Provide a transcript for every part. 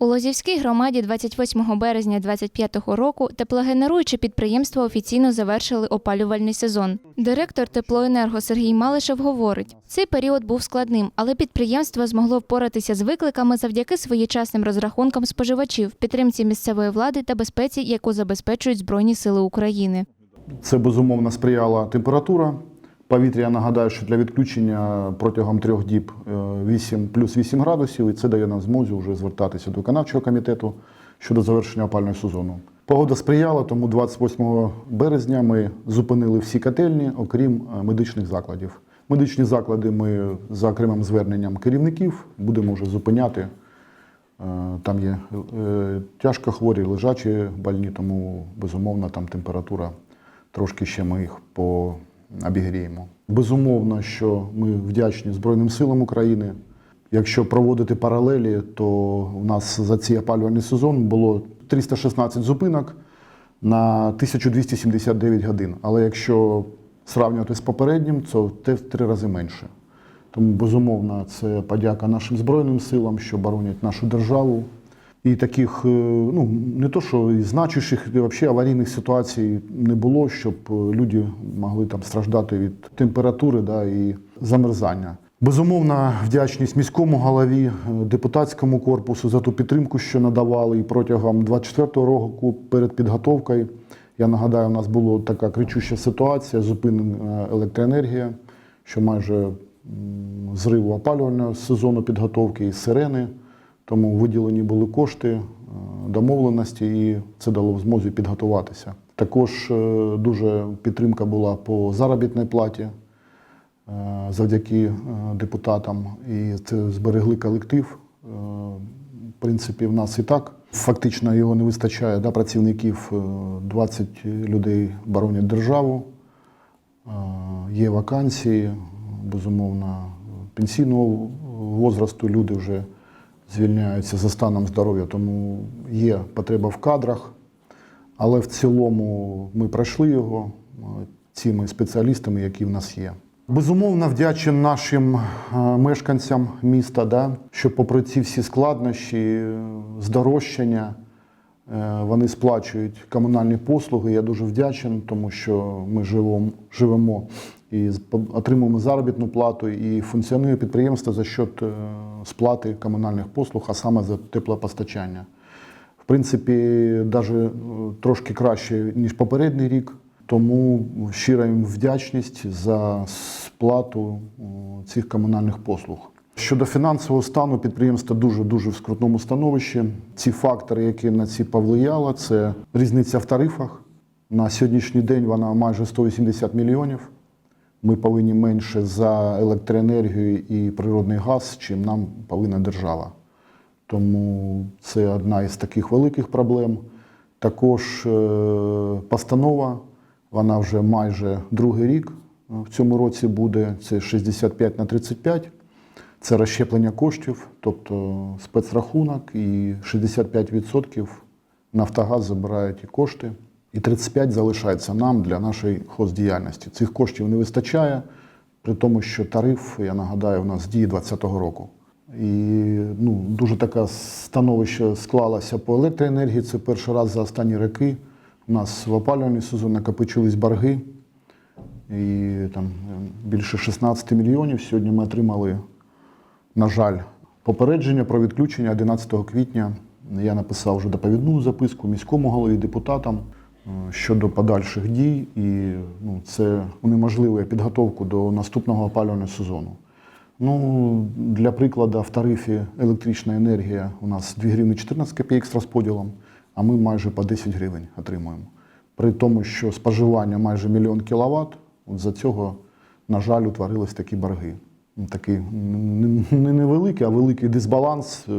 У Лозівській громаді 28 березня 2025 року теплогенеруючі підприємства офіційно завершили опалювальний сезон. Директор теплоенерго Сергій Малишев говорить, цей період був складним, але підприємство змогло впоратися з викликами завдяки своєчасним розрахункам споживачів, підтримці місцевої влади та безпеці, яку забезпечують Збройні Сили України. Це безумовно сприяла температура. Повітря, я нагадаю, що для відключення протягом трьох діб е, 8, плюс 8 градусів, і це дає нам змозу вже звертатися до виконавчого комітету щодо завершення опального сезону. Погода сприяла, тому 28 березня ми зупинили всі котельні, окрім е, медичних закладів. Медичні заклади ми за окремим зверненням керівників будемо вже зупиняти. Е, Там є е, тяжко хворі, лежачі больні, тому безумовно там температура трошки ще ми їх пообігріємо. Безумовно, що ми вдячні Збройним силам України. Якщо проводити паралелі, то у нас за цей опалювальний сезон було 316 зупинок на 1279 годин. Але якщо сравнювати з попереднім, то це в три рази менше. Тому, безумовно, це подяка нашим Збройним силам, що боронять нашу державу. І таких, е, ну не то, що і значущих, і взагалі аварійних ситуацій не було, щоб е, люди могли там страждати від температури да, і замерзання. Безумовно, вдячність міському голові, е, депутатському корпусу за ту підтримку, що надавали і протягом 24-го року перед підготовкою. Я нагадаю, у нас була така кричуща ситуація, зупинена електроенергія, що майже зриву опалювального сезону підготовки і сирени. Тому виділені були кошти, е, домовленості, і це дало змозу підготуватися. Також е, дуже підтримка була по заробітній платі е, завдяки депутатам, і це зберегли колектив. В принципі, в нас і так фактично його не вистачає да, працівників. е, 20 людей боронять державу. Є вакансії, безумовно, пенсійного возрасту люди вже звільняються за станом здоров'я, тому є потреба в кадрах. Але в цілому ми пройшли його е, цими спеціалістами, які в нас є. Безумовно, вдячен нашим е, мешканцям міста, да, що попри ці всі складнощі, е, здорожчання, вони сплачують комунальні послуги. Я дуже вдячен, тому що ми живемо, живемо і отримуємо заробітну плату, і функціонує підприємство за счет е, сплати комунальних послуг, а саме за теплопостачання. В принципі, навіть трошки краще, ніж попередній рік. Тому щира їм вдячність за сплату цих комунальних послуг. Щодо фінансового стану, підприємство дуже-дуже в скрутному становищі. Ці фактори, які на ці повлияли, це різниця в тарифах. На сьогоднішній день вона майже 180 мільйонів. Ми повинні менше за електроенергію і природний газ, чим нам повинна держава. Тому це одна із таких великих проблем. Також е, постанова, вона вже майже другий рік е, в цьому році буде. Це 65 на 35. Це розщеплення коштів, тобто спецрахунок, і 65% Нафтогаз забирає ті кошти, і 35 залишається нам для нашої хоздіяльності. Цих коштів не вистачає, при тому, що тариф, я нагадаю, у нас з дії 2020 року. І ну, дуже таке становище склалося по електроенергії. Це перший раз за останні роки. У нас в опалювальний сезон накопичились борги. І там більше 16 мільйонів. Сьогодні ми отримали, на жаль, попередження про відключення 11 квітня. Я написав вже доповідну записку міському голові, депутатам е, щодо подальших дій, і ну, це унеможливує підготовку до наступного опалювального сезону. Ну, для прикладу, в тарифі електрична енергія у нас 2 гривні 14 копійок з розподілом, а ми майже по 10 гривень отримуємо. При тому, що споживання майже мільйон кіловат, от за цього, на жаль, утворились такі борги. Такий не невеликий, а великий дисбаланс, е,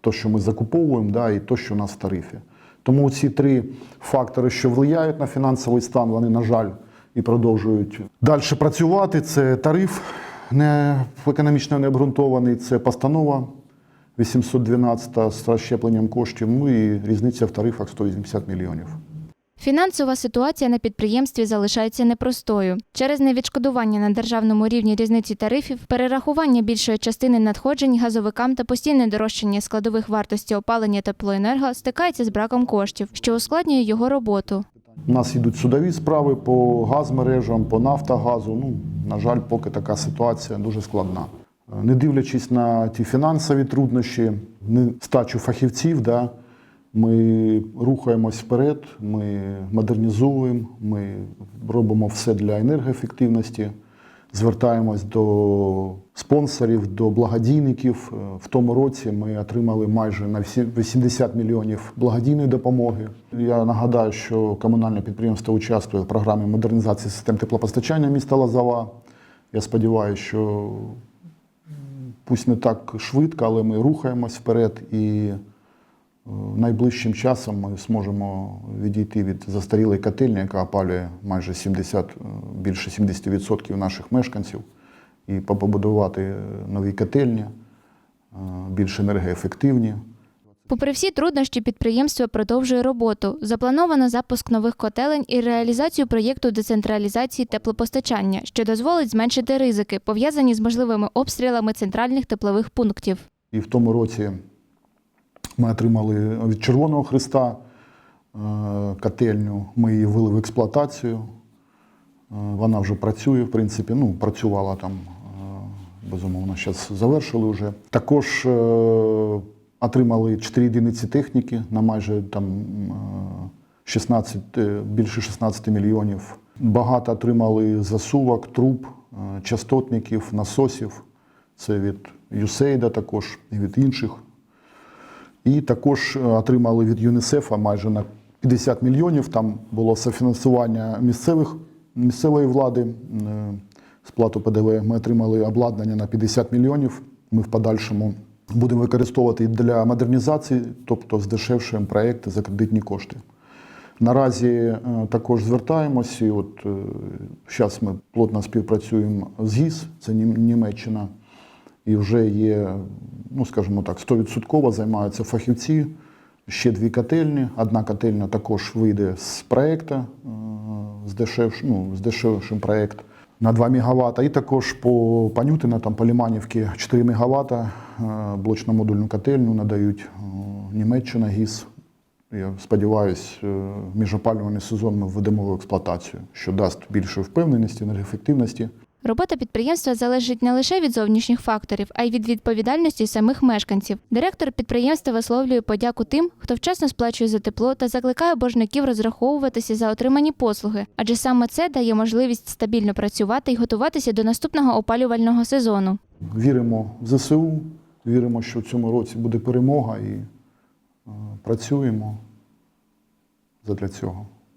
то, що ми закуповуємо, да, і то, що у нас в тарифі. Тому ці три фактори, що впливають на фінансовий стан, вони, на жаль, і продовжують далі працювати. Це тариф не економічно необґрунтований, це постанова 812 з розщепленням коштів, ну і різниця в тарифах 180 мільйонів. Фінансова ситуація на підприємстві залишається непростою. Через невідшкодування на державному рівні різниці тарифів, перерахування більшої частини надходжень газовикам та постійне дорожчання складових вартості опалення теплоенерго стикається з браком коштів, що ускладнює його роботу. У нас йдуть судові справи по газмережам, по нафтогазу. Ну, на жаль, поки така ситуація дуже складна. Не дивлячись на ті фінансові труднощі, нестачу фахівців, да, ми рухаємось вперед, ми модернізуємо, ми робимо все для енергоефективності, звертаємось до спонсорів, до благодійників. Е, В тому році ми отримали майже на всі- 80 мільйонів благодійної допомоги. Я нагадаю, що комунальне підприємство участвує в програмі модернізації систем теплопостачання міста Лозова. Я сподіваюся, що пусть не так швидко, але ми рухаємось вперед і найближчим часом ми зможемо відійти від застарілої котельні, яка опалює майже 70, е, більше 70% наших мешканців, і побудувати е, нові котельні, е, більш енергоефективні. Попри всі труднощі, підприємство продовжує роботу. Заплановано запуск нових котелень і реалізацію проєкту децентралізації теплопостачання, що дозволить зменшити ризики, пов'язані з можливими обстрілами центральних теплових пунктів. І в тому році ми отримали від Червоного Христа е, котельню. Ми її ввели в експлуатацію. Е, Вона вже працює, в принципі, ну, працювала там, е, безумовно, зараз завершили вже. Також отримали 4 одиниці техніки на майже там, е, 16, е, більше 16 мільйонів. Багато отримали засувок, труб, частотників, насосів. Це від USAID також і від інших. І також е, отримали від ЮНІСЕФа майже на 50 мільйонів. Там було софінансування місцевих, місцевої влади, е, сплату ПДВ. Ми отримали обладнання на 50 мільйонів. Ми в подальшому будемо використовувати для модернізації, тобто здешевшуємо проекти за кредитні кошти. Наразі е, також звертаємось, і от зараз ми плотно співпрацюємо з ГІС, це Нім- Німеччина, і вже є, ну скажімо так, 100% займаються фахівці. Ще дві котельні. Одна котельня також вийде з проекту, е, з дешевш, ну, з дешевшим проект на 2 МВт. І також по Панютина, там по Ліманівці 4 МВт блочно-модульну котельню надають е, Німеччина, ГІС. Я сподіваюся, між опалювальний сезон ми введемо в експлуатацію, що дасть більше впевненості, енергоефективності. Робота підприємства залежить не лише від зовнішніх факторів, а й від відповідальності самих мешканців. Директор підприємства висловлює подяку тим, хто вчасно сплачує за тепло та закликає боржників розраховуватися за отримані послуги, адже саме це дає можливість стабільно працювати і готуватися до наступного опалювального сезону. Віримо в ЗСУ, віримо, що в цьому році буде перемога і е, працюємо задля цього.